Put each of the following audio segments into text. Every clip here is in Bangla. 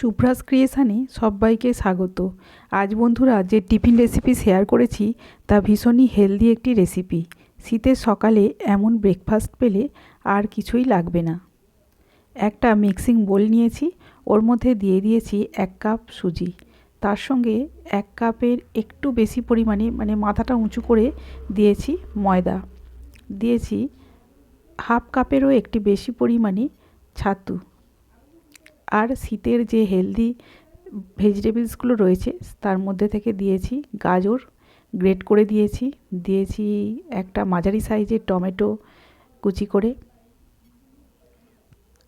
সুপ্রাস ক্রিয়েশানে সবাইকে স্বাগত। আজ বন্ধুরা যে টিফিন রেসিপি শেয়ার করেছি, তা ভীষণই হেলদি একটি রেসিপি শীতের সকালে এমন ব্রেকফাস্ট পেলে আর কিছুই লাগবে না। একটা মিক্সিং বোল নিয়েছি, ওর মধ্যে দিয়ে দিয়েছি এক কাপ সুজি। তার সঙ্গে এক কাপের একটু বেশি পরিমাণে মানে মাথাটা উঁচু করে দিয়েছি ময়দা। দিয়েছি হাফ কাপেরও একটি বেশি পরিমাণে ছাতু। আর শীতের যে হেলদি ভেজিটেবলসগুলো রয়েছে, তার মধ্যে থেকে দিয়েছি গাজর গ্রেট করে দিয়েছি। দিয়েছি একটা মাঝারি সাইজের টমেটো কুচি করে।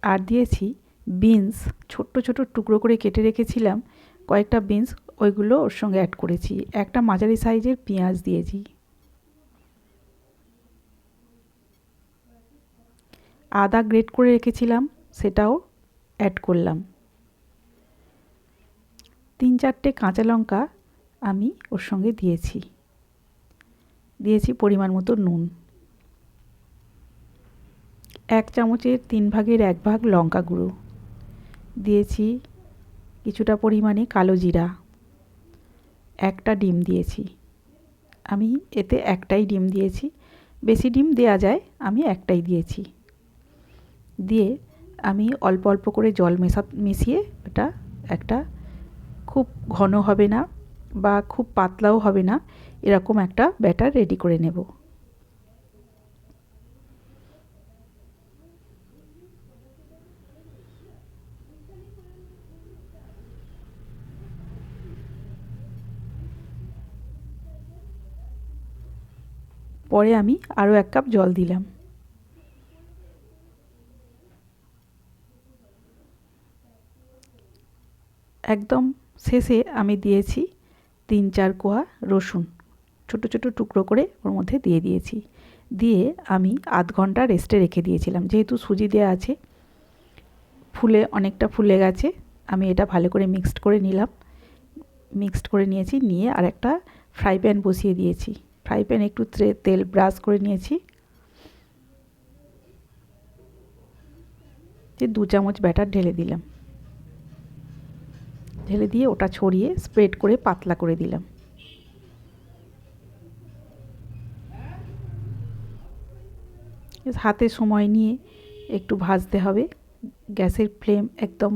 আর দিয়েছি বিনস ছোট্ট ছোট টুকরো করে কেটে রেখেছিলাম। কয়েকটা বিনস ওইগুলো ওর সঙ্গে অ্যাড করেছি। একটা মাঝারি সাইজের পেঁয়াজ দিয়েছি। আদা গ্রেট করে রেখেছিলাম, সেটাও অ্যাড করলাম। তিন চারটে কাঁচা লঙ্কা আমি ওর সঙ্গে দিয়েছি। দিয়েছি পরিমাণ মতো নুন। এক চামচের তিন ভাগের এক ভাগ লঙ্কা গুঁড়ো। দিয়েছি কিছুটা পরিমাণে কালো জিরা। একটা ডিম দিয়েছি। আমি এতে একটাই ডিম দিয়েছি। বেশি ডিম দেয়া যায়, আমি একটাই দিয়েছি। দিয়ে আমি অল্প অল্প করে জল মেশা, মিশিয়ে এটা একটা খুব ঘন হবে না বা খুব পাতলাও হবে না, এরকম একটা ব্যাটার রেডি করে নেব। পরে আমি আরও এক কাপ জল দিলাম। একদম শেষে আমি দিয়েছি তিন চার কোয়া রসুন। ছোট ছোট টুকরো করে ওর মধ্যে দিয়ে দিয়েছি। দিয়ে আমি আধ ঘণ্টা রেস্টে রেখে দিয়েছিলাম। যেহেতু সুজি দেওয়া আছে, ফুলে অনেকটা ফুলে গেছে, আমি এটা ভালো করে মিক্সড করে নিলাম। মিক্সড করে নিয়েছি, নিয়ে আর একটা ফ্রাই প্যান বসিয়ে দিয়েছি। ফ্রাই প্যান একটু তেল ব্রাশ করে নিয়েছি। যে দু চামচ ব্যাটার ঢেলে দিলাম। ঢেলে দিয়ে ওটা ছড়িয়ে স্প্রেড করে পাতলা করে দিলাম। হাতে সময় নিয়ে একটু ভাজতে হবে। গ্যাসের ফ্লেম একদম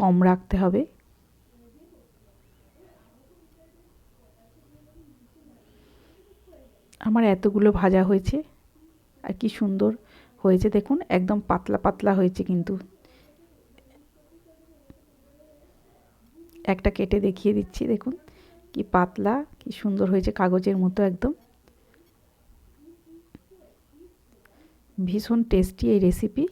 কম রাখতে হবে। আমার এতগুলো ভাজা হয়েছে, আর কি সুন্দর হয়েছে দেখুন, একদম পাতলা পাতলা হয়েছে কিন্তু। একটা কেটে দেখিয়ে দিচ্ছি, দেখুন। কি পাতলা, কি সুন্দর হয়েছে কাগজের মতো একদম। ভীষণ টেস্টি এই রেসিপি